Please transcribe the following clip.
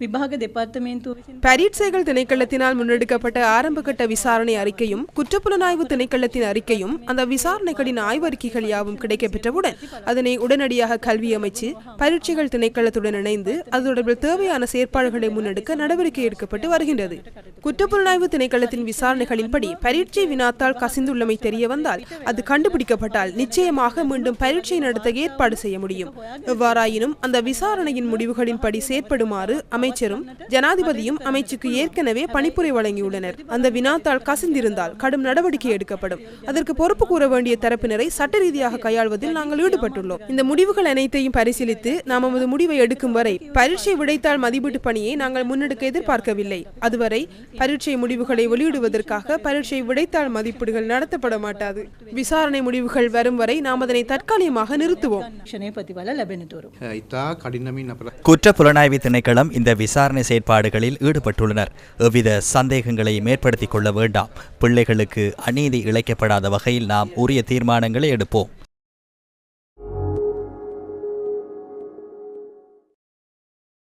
விபாக department பரீட்சைகள் திணைக்களத்தினால் முன்னெடுக்கப்பட்ட ஆரம்பகட்ட விசாரணை அறிக்கையும் குற்றப்புலனாய்வு திணைக்களத்தின் அறிக்கையும் அந்த விசாரணைகளின் ஆய்வறிக்கைகள் யாவும் கிடைக்கப்பெற்றவுடன் அதனை உடனடியாக கல்வி அமைச்சு பரீட்சைகள் திணைக்களத்துடன் இணைந்து அது தொடர்பில் தேவையான செயற்பாடுகளை முன்னெடுக்க நடவடிக்கை எடுக்கப்பட்டு வருகின்றது. குற்றப்புலனாய்வு திணைக்களத்தின் விசாரணைகளின்படி பரீட்சை வினாத்தால் கசிந்துள்ளமை தெரிய வந்தால் அது கண்டுபிடிக்கப்பட்டால் நிச்சயமாக மீண்டும் பரீட்சை நடத்த ஏற்பாடு செய்ய முடியும். எவ்வாறாயினும் அந்த விசாரணையின் முடிவுகளின்படி செயற்படுமாறு அமை அமைச்சரும் ஜனாதிபதியும் அமைச்சுக்கு ஏற்கனவே பணிப்புரை வழங்கியுள்ளனர். அந்த வினாத்தாள் கசிந்திருந்தால் கடும் நடவடிக்கை எடுக்கப்படும். அதற்கு பொறுப்பு கூற வேண்டிய தரப்பினரை சட்ட ரீதியாக கையாள்வதில் நாங்கள் ஈடுபட்டுள்ளோம். இந்த முடிவுகள் அனைத்தையும் பரிசீலித்து நாம் நமது முடிவை எடுக்கும் வரை பரீட்சை விடைத்தாள் மதிப்பீட்டு பணியை நாங்கள் முன்னெடுக்க எதிர்பார்க்கவில்லை. அதுவரை பரீட்சை முடிவுகளை வெளியிடுவதற்காக பரீட்சை விடைத்தாள் மதிப்பீடுகள் நடத்தப்பட மாட்டாது. விசாரணை முடிவுகள் வரும் வரை நாம் அதனை தற்காலிகமாக நிறுத்துவோம். குற்ற புலனாய்வு திணைக்களம் இந்த விசாரணை செயற்பாடுகளில் ஈடுபட்டுள்ளனர். எவ்வித சந்தேகங்களை மேற்படுத்திக் கொள்ள வேண்டாம். பிள்ளைகளுக்கு அநீதி இழைக்கப்படாத வகையில் நாம் உரிய தீர்மானங்களை எடுப்போம்.